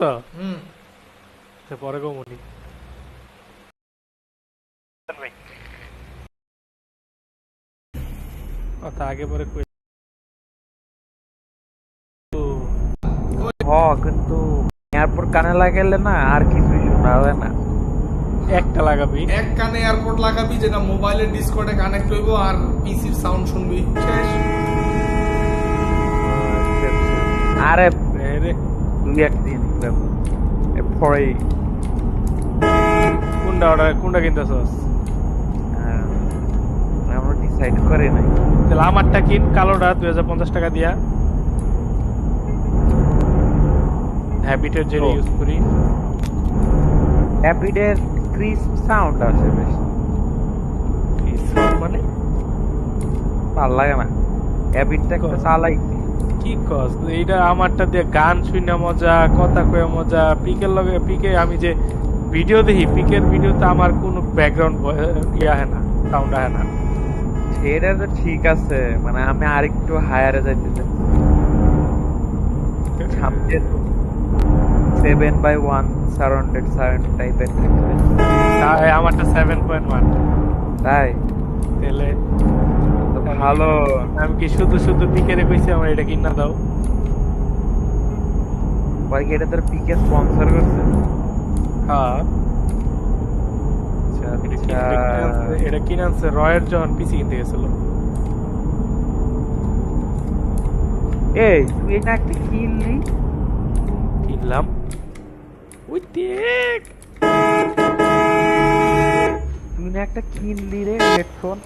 তো? হুম। সে পরে কমুনি কথা আগে পরে কই। হ কিন্তু এয়ারপোর্ট কানে লাগাইলে না আর শোনা হয় না। একটা লাগাবি। এক কানে এয়ারপোর্ট লাগাবি যেটা মোবাইলের ডিসকর্ডে কানেক্ট হইব আর পিসির সাউন্ড শুনবি শেষ। আরে রে রে। দুই একদিন পরে কোনটা অর্ডার কোনটা কিনতেছস আমরা ডিসাইড করে নাই। তাহলে আমারটা কিন কালোটা দুই হাজার পঞ্চাশ টাকা দিয়া। হ্যাবিটের যেটা ইউজ করি। হ্যাপিডের ক্রিস্প সাউন্ড আছে বেশ। Sound মানে? ভালো লাগে না। হ্যাবিটটা চালাই। কি কস? এইটা আমারটা দিয়ে গান শুনে মজা কথা কয়ে মজা। পিকের লগে পিকে আমি যে ভিডিও দেখি পিকের ভিডিওতে আমার কোনো ব্যাকগ্রাউন্ড ইয়ে হয় না সাউন্ড হয় না। সেটা তো ঠিক আছে মানে আমি আরেকটু হায়ারে যাইতে চাই। সামনে seven by one surrounded sound টাইপের থাকবে। তাই আমারটা সেভেন পয়েন্ট ওয়ান তাই? তাহলে ভালো। আমি কি শুধু শুধু পিকেরে কইছি আমার এটা কিনা দাও। পরে কি এটা তোর পিকে স্পন্সর করছে? হ্যাঁ। আচ্ছা এটা আচ্ছা। কিনে- আনছে রয়ের যখন পিসি কিনতে গেছিল। এই তুই না একটা কিনলি? কিনলাম। ওই দেখ! তুই না একটা কিনলি রে হেডফোন।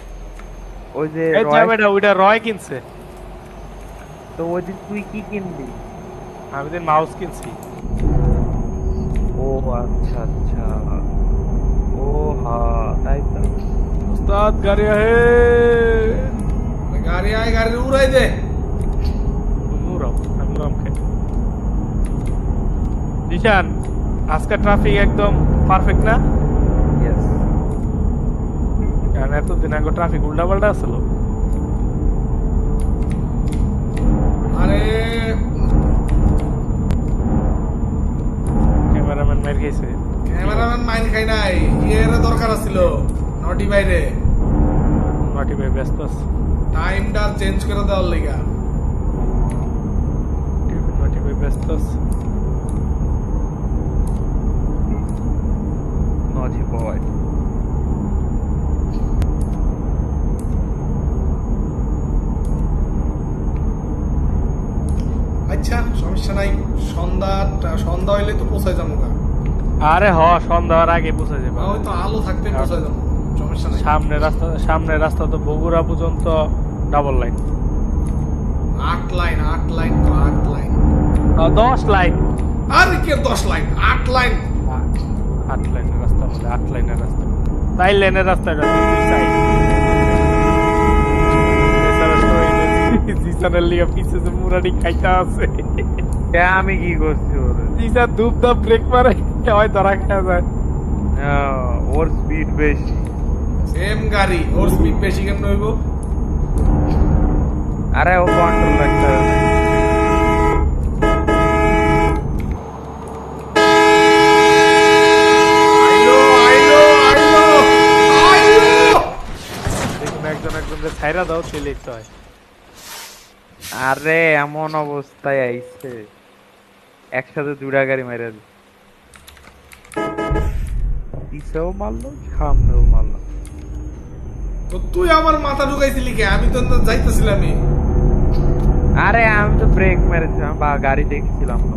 ওই যে এই রয়- ওইটা রয় কিনছে। তো ওই দিন তুই কি কিনলি আমি তো মাউস কিনছি। ও আচ্ছা আচ্ছা। ও হা তাই তো। উস্তাদ গাড়ি আহে। গাড়ি আয় গাড়ি উড়াই দে। মুরম আমি মুরম খাই জিশান আজকে ট্রাফিক একদম পারফেক্ট না? এতদিন আগে ট্রাফিক উল্টা পাল্টা আসলো আরে ক্যামেরাম্যান মার খেয়েছে ক্যামেরাম্যান মাইন খাই নাই ইয়ের দরকার আছিল নটি বাইরে। মাটি ভাই ব্যস্ত আছে। টাইমটা চেঞ্জ করে দেওয়ার লিগা। মাটি ভাই ব্যস্ত আছে। নজি বয় আচ্ছা সমস্যা নাই। সন্ধ্যা সন্ধ্যা হইলে তো পৌঁছায় যাব আরে হ সন্ধ্যা হওয়ার আগে পৌঁছে যাবে। ওই তো আলো থাকতে পৌঁছায় যাব সমস্যা নাই। সামনে রাস্তা সামনে রাস্তা তো বগুড়া পর্যন্ত ডাবল লাইন আট লাইন আট লাইন আট লাইন দশ লাইন আর কি দশ লাইন আট লাইন আট লাইনের রাস্তা বলে আট লাইনের রাস্তা। তাই লাইনের রাস্তাটা জিসানের লিগে পিছে যে মুরানি খাইতে আছে। আমি কি করছি ওর? জিসা ধূপ ধাপ ব্রেক মারে হয় ধরা খাওয়া যায়। ওর স্পিড বেশি। সেম গাড়ি ওর স্পিড বেশি কেমন হইব? আরে ও কন্ট্রোল রাখতে হবে। ছাইরা দাও চলে হয় আরে এমন অবস্থায় আইছে। একসাথে দুটা গাড়ি মেরে দি পিছেও মারলো সামনেও মারলো। তো তুই আমার মাথা ঢুকাইছিলি কে? আমি তো না যাইতেছিলামই আরে আমি তো ব্রেক মেরেছিলাম বা গাড়ি দেখছিলাম না।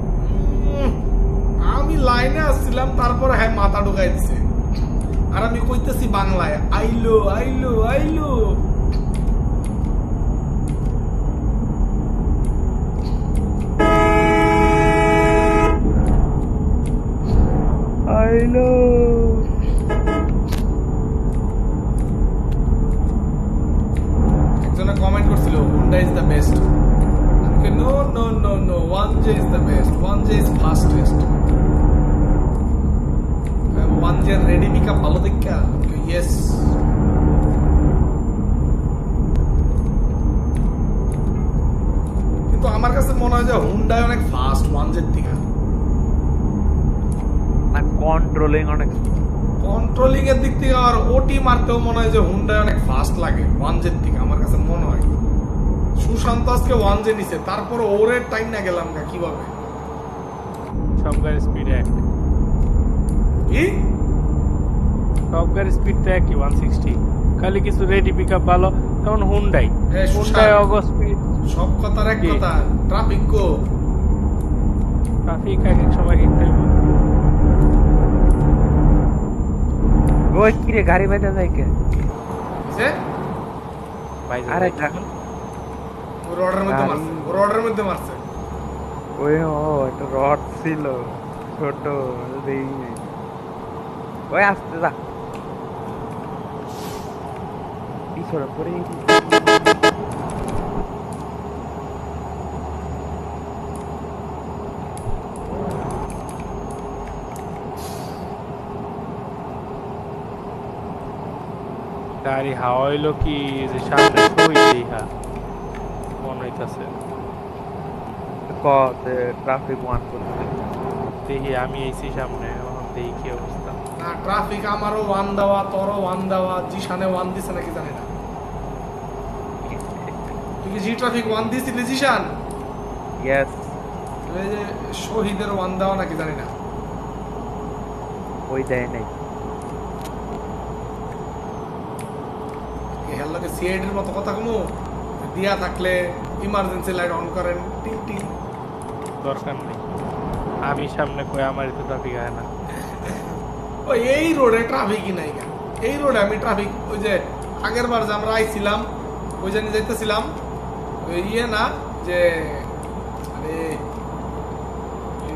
আমি লাইনে আসছিলাম তারপরে হ্যাঁ মাথা ঢুকাই দিছে। আর আমি কইতেছি বাংলায় আইলো আইলো আইলো। থেকে না কন্ট্রোলিং অনেক কন্ট্রোলিং এর দিক থেকে আর ওটি মারতেও মনে হয় যে হুন্ডা অনেক ফাস্ট লাগে ওয়ান জের থেকে আমার কাছে মনে হয়। সুশান্ত আজকে ওয়ান জে নিছে তারপর ওরের টাইম না গেলাম না কীভাবে? সব গাড়ির স্পিড এক। কি? সব গাড়ির স্পিড তো একই ওয়ান সিক্সটি খালি কিছু রেডি পিক আপ ভালো তখন হুন্ডাই। হুন্ডাই অগো স্পিড সব কথার এক কথা ট্রাফিক কো। ট্রাফিক এক এক সময় এক টাইম ওই কি রে গাড়ি বাইতে যায় কে? যে আরে যা- ওর অর্ডার মধ্যে মারছে ওর অর্ডার মধ্যে মারছে। ওই ও একটা রড ছিল ছোট দেই ওই আসতে যা। পিছনে পড়ে গেছি। গাড়ি হাওয়া হইল কি যে সামনে সই দেখা মনে হইতাছে। ক ট্রাফিক ওয়ান করতে দেখি আমি এইছি সামনে এখন দেখি কি অবস্থা। না ট্রাফিক আমারও ওয়ান দেওয়া তোরও ওয়ান দেওয়া জিশানে ওয়ান দিছে নাকি জানি না। তুই জি ট্রাফিক ওয়ান দিয়েছিলি জিশান? ইয়েস শহীদের ওয়ান দেওয়া নাকি জানি না। ওই দেয় নাই এর লগে সিআইডির মতো কথা কোনো দিয়া থাকলে ইমার্জেন্সি লাইট অন করেন। টিং টিং। দরকার নেই। আমি সামনে কই আমার তো ট্রাফিক আয় না। ওই এই রোডে ট্রাফিকই নাই এই রোডে আমি ট্রাফিক ওই যে আগের বার যে আমরা আইছিলাম ওই জানি যাইতেছিলাম ইয়ে না যে আরে এই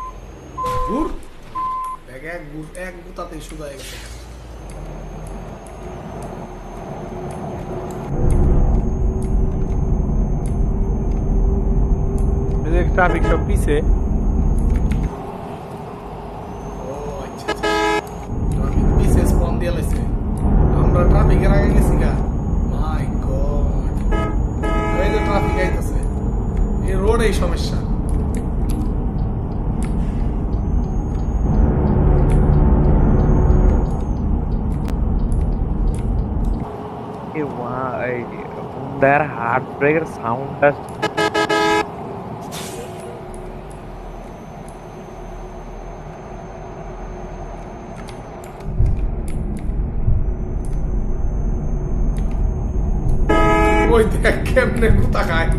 ঘুর এক এক গুতাতেই শুধু হয়ে গেছে ট্রাফিক সব পিছে। আচ্ছা আচ্ছা। আমরা ট্রাফিকের আগে গেছি গা। মাই গড এই যে ট্রাফিক আইতাছে। এই রোড এই সমস্যা। ওয়া এই হুন্ডার হার্ট ব্রেকের সাউন্ডটা ওই দেখ কেমনে গুতা খায়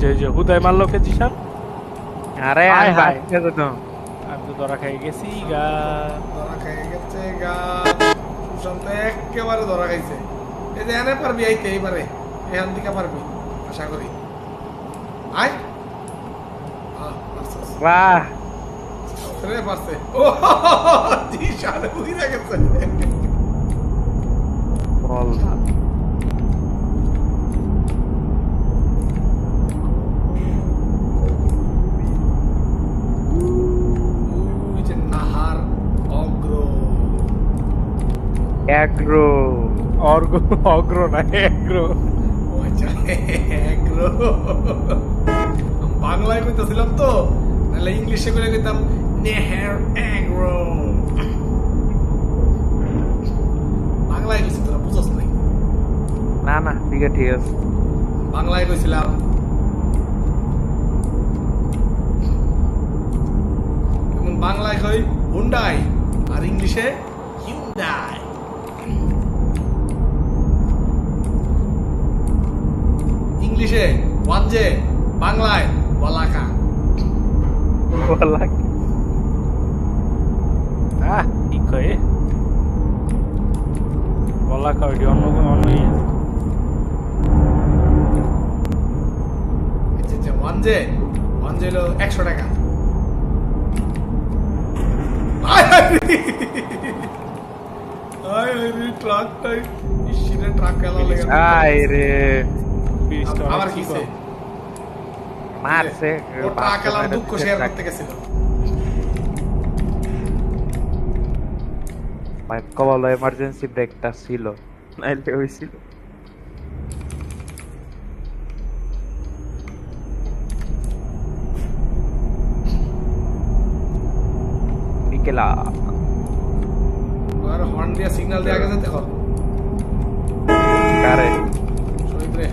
যে যে হুদায় মারলো কে জিশান আরে হায়। বাচ্চা যেতাম আমি তো ধরা খাই গেছি গা। ধরা খাই গেছে গা। সুশান্ত একেবারে ধরা খাইছে। এই যে এনে পারবি আইতে এইবারে। এখান থেকে পারবি আশা করি। আয়। বাহ। রে পারছে। ও জি সাড়ে গেছে। বল ওই যে নাহার অগ্র অ্যাগ্রো অর্গ অগ্র না ও আচ্ছা বাংলায় কইতেছিলাম তো নাহলে ইংলিশে করে কইতাম নেহার অ্যাগ্রো বাংলায় কইছি তোরা বুঝছ নাই? না না ঠিক আছে ঠিক আছে। বাংলায় কইছিলাম। বাংলায় কই হুন্ডাই আর ইংলিশে হিউন্ডাই ইংলিশে ওয়ানজে বাংলায় বলাকা। বলাকা। অন্য একশো টাকা। ট্রাক লেগে রে। আমার মারছে ও ট্রাক খেলার দুঃখ শেয়ার করতে গেছিল ভাই কবল এমার্জেন্সি ব্রেকটা ছিল নাইলে হয়েছিল বিকেলা আর হর্ন দিয়ে সিগন্যাল দিয়ে আগে যেতে কর কারে শহীদ রে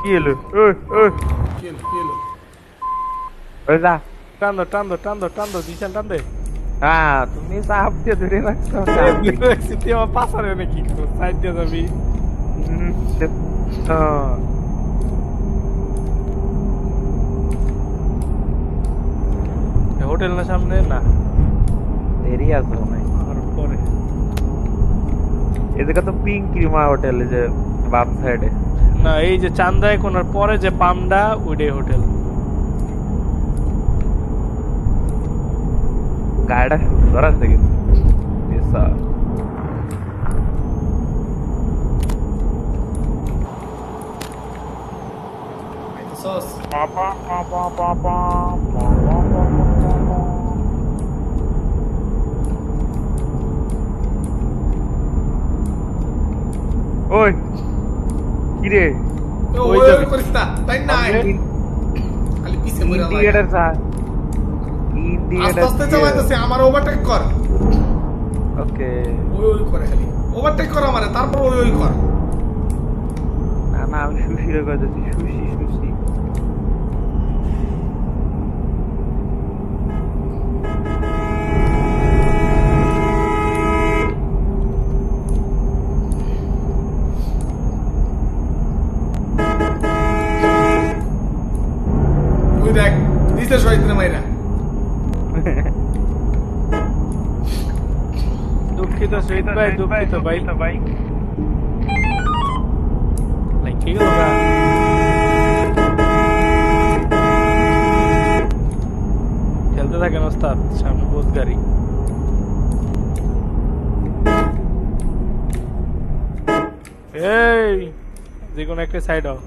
কি হলো ওই যা টান দো টান দো টান দো টান দো দিশান টান দে হ্যাঁ তুমি সাহাব দিয়ে ধরে রাখছো তুই আমার পাশারে নাকি সাইড দিয়ে যাবি। হোটেল না সামনে না দেরি আছে আর পরে এদিকে তো পিঙ্ক ক্রিমা হোটেল যে বাম সাইডে না এই যে চান্দায় কোনার পরে যে পামডা উডে হোটেল। গাড়িটা সুন্দর আছে কিন্তু এসা আইতেছস ওই কিরে ও ওই ওই যাবি। ওই করিস না তাই না? খালি পিছে মরে ইন্ডিকেটার স্যার। আস্তে ইন্ডিকেটার আস্তে চালাইতেছে আমার ওভারটেক কর। ওকে। ওই ওই করে খালি। ওভারটেক কর আমারে তারপর ওই ওই কর। না না আমি সুশিরে কইতেছি সুশি সুশি ওই দেখ দিছে শহীদ রে মাইরা দুঃখিত শহীদ ভাই দুঃখিত ভাই ভাই লাইক কি গেল গা? খেলতে থাকেন ওস্তাদ সামনে বোধ গাড়ি এই যে কোনো একটা সাইড হও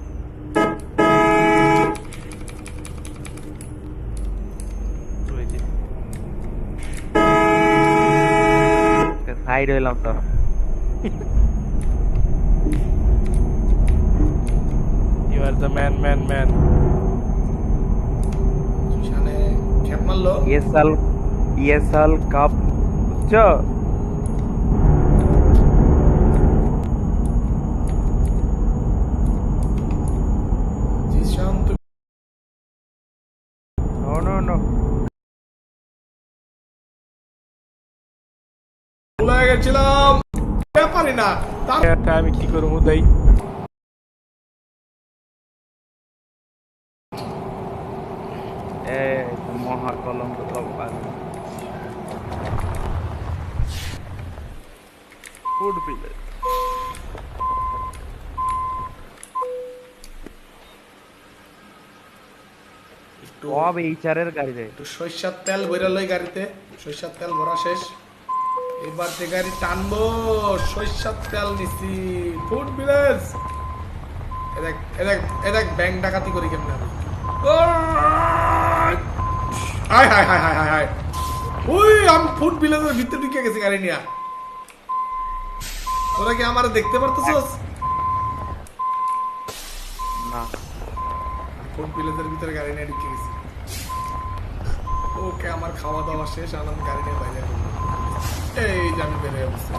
সাইড হইলাম তো You are the man, man, man. সুশানে খেপ মারলো ইএসএল ইএসএল কাপ বুঝছো গেছিলাম। ব্যাপারই না আমি কি করব তাই? মহা কলঙ্ক ফুড গাড়িতে? একটু সরিষার তেল ভরে লই গাড়িতে সরিষার তেল ভরা শেষ। এবার যে গাড়ি টানবো সরিষার তেল নিছি। Food village. এদেখ এদেখ এদেখ ব্যাংক ডাকাতি করি কেমনে আমি ওই ফুড ভিতরে ঢুকে গেছি গাড়ি নিয়ে। তোরা কি আমার দেখতে পারতেছস? না। ফুড ভিলেজের ভিতরে গাড়ি নিয়ে ঢুকে গেছি। ওকে আমার খাওয়া দাওয়া শেষ আনন্দ গাড়ি নিয়ে বাইরে। এই যে আমি বেরিয়ে বসছি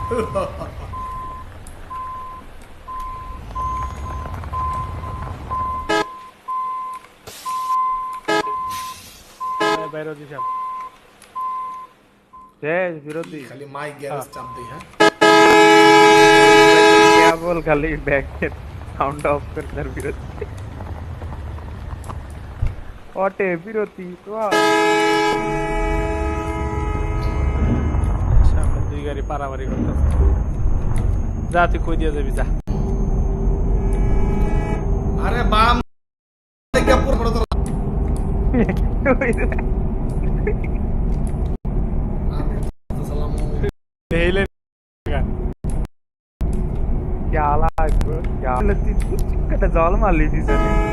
বাইরে দিশাম শেষ বিরোধী খালি মাই গ্যারেজ চাপ দিই হ্যাঁ কেবল খালি ব্যাকের সাউন্ড অফ করে তার বিরোধী অটে বিরতি তো गरी पारावारी गर्दछ। जाति खोइदियो चाहिँ बिचा अरे बाम। क्या हाला क्या जल मारली थी सर